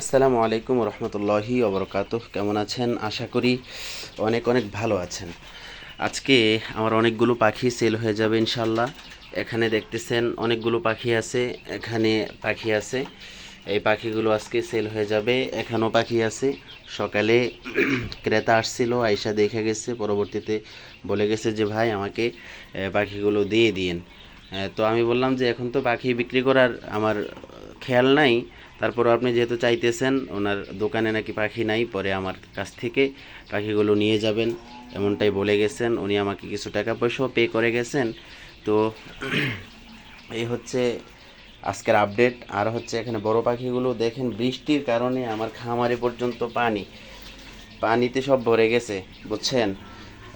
আসসালামু আলাইকুম রহমতুল্লাহি অবরকাত কেমন আছেন? আশা করি অনেক অনেক ভালো আছেন। আজকে আমার অনেকগুলো পাখি সেল হয়ে যাবে ইনশাল্লাহ এখানে দেখতেছেন অনেকগুলো পাখি আছে এখানে পাখি আছে। এই পাখিগুলো আজকে সেল হয়ে যাবে এখানেও পাখি আছে। সকালে ক্রেতা আসছিল আইসা দেখে গেছে পরবর্তীতে বলে গেছে যে ভাই আমাকে পাখিগুলো দিয়ে হ্যাঁ, তো আমি বললাম যে এখন তো পাখি বিক্রি করার আমার খেয়াল নাই। তারপর আপনি যেহেতু চাইতেছেন, ওনার দোকানে নাকি পাখি নাই, পরে আমার কাছ থেকে পাখিগুলো নিয়ে যাবেন, এমনটাই বলে গেছেন। উনি আমাকে কিছু টাকা পয়সাও পে করে গেছেন। তো এই হচ্ছে আজকের আপডেট আর হচ্ছে এখানে বড় পাখিগুলো দেখেন, বৃষ্টির কারণে আমার খামারে পর্যন্ত পানি, পানিতে সব ভরে গেছে, বুঝছেন?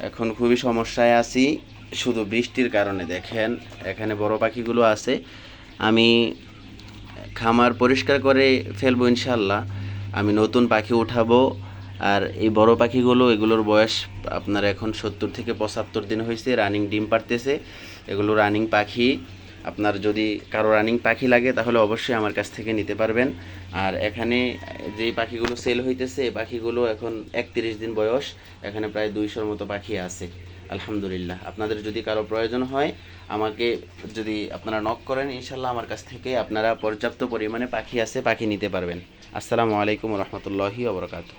এখন খুবই সমস্যায় আছি, শুধু বৃষ্টির কারণে দেখেন, এখানে বড় পাখিগুলো আছে। আমি খামার পরিষ্কার করে ফেলব ইনশাল্লাহ আমি নতুন পাখি উঠাবো আর এই বড় পাখিগুলো, এগুলোর বয়স আপনার এখন সত্তর থেকে পঁচাত্তর দিন হয়েছে রানিং ডিম পারতেছে এগুলো রানিং পাখি। আপনার যদি কারও রানিং পাখি লাগে, তাহলে অবশ্যই আমার কাছ থেকে নিতে পারবেন। আর এখানে যেই পাখিগুলো সেল হইতেছে, এই পাখিগুলো এখন একত্রিশ দিন বয়স, এখানে প্রায় দুইশোর মতো পাখি আছে। আলহামদুলিল্লাহ। আপনাদের যদি কারও প্রয়োজন হয়, আমাকে যদি আপনারা নক করেন ইনশাল্লাহ আমার কাছ থেকে আপনারা পর্যাপ্ত পরিমাণে পাখি আছে, পাখি নিতে পারবেন। আসসালামু আলাইকুম রহমতুল্লাহি ওবরাকাতু